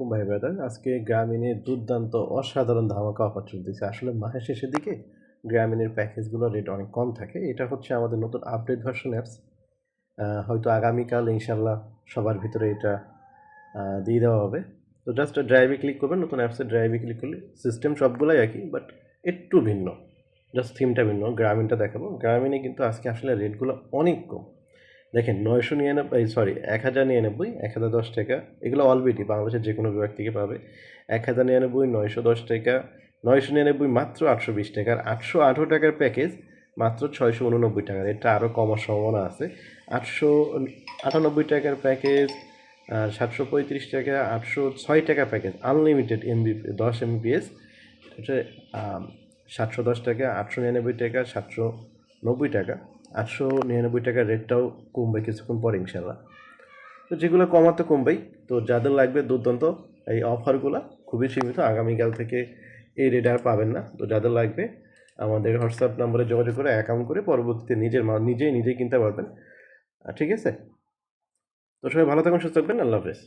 আলাইকুম ভাই ব্রাদার, আজকে গ্রামীণের দুর্দান্ত অসাধারণ ধামাকা অফার চলতেছে আসলে মাসের শেষের দিকে গ্রামীণের প্যাকেজগুলো রেট অনেক কম থাকে। এটা হচ্ছে আমাদের নতুন আপডেট ভার্সন অ্যাপস হয়তো আগামীকাল ইনশাল্লাহ সবার ভিতরে এটা দিয়ে দেওয়া হবে। তো জাস্ট ড্রাইভে ক্লিক করবেন, নতুন অ্যাপসে ড্রাইভে ক্লিক করলে সিস্টেম সবগুলোই একই বাট একটু ভিন্ন জাস্ট থিমটা ভিন্ন, গ্রামীণটা দেখাবো। গ্রামীণে কিন্তু আজকে আসলে রেটগুলো অনেক কম। দেখেন নয়শো নিরানব্বই সরি এক হাজার নিরানব্বই, এক হাজার দশ টাকা, এগুলো অলরেডি বাংলাদেশের যে কোনো বিভাগ থেকে পাবে। এক হাজার নিরানব্বই, নয়শো দশ টাকা, নয়শো নিরানব্বই মাত্র আটশো বিশ টাকার আটশো আঠারো টাকার প্যাকেজ মাত্র ছয়শো উননব্বই টাকার এটা আরও কমার সম্ভাবনা আছে। আটশো আটানব্বই টাকার প্যাকেজ সাতশো পঁয়ত্রিশ টাকা, আটশো ছয় টাকা প্যাকেজ আনলিমিটেড এমবি দশ এমবিপিএস এটা সাতশো দশ টাকা, আটশো নিরানব্বই টাকা, সাতশো নব্বই টাকা। আটশো নিরানব্বই টাকার রেটটাও কমবে কিছুক্ষণ পরে ইনশাল্লাহ তো যেগুলো কমাতে কমবেই। তো যাদের লাগবে দুর্দান্ত এই অফারগুলো, খুবই সীমিত, আগামীকাল থেকে এই রেট আর পাবেন না। তো যাদের লাগবে, আমাদের হোয়াটসঅ্যাপ নম্বরে যোগাযোগ করে অ্যাকাউন্ট করে, পরবর্তীতে নিজের মা নিজেই নিজেই কিনতে পারবেন। ঠিক আছে? তো সবাই ভালো থাকুন, সুস্থ থাকবেন, আল্লাহ হাফেজ।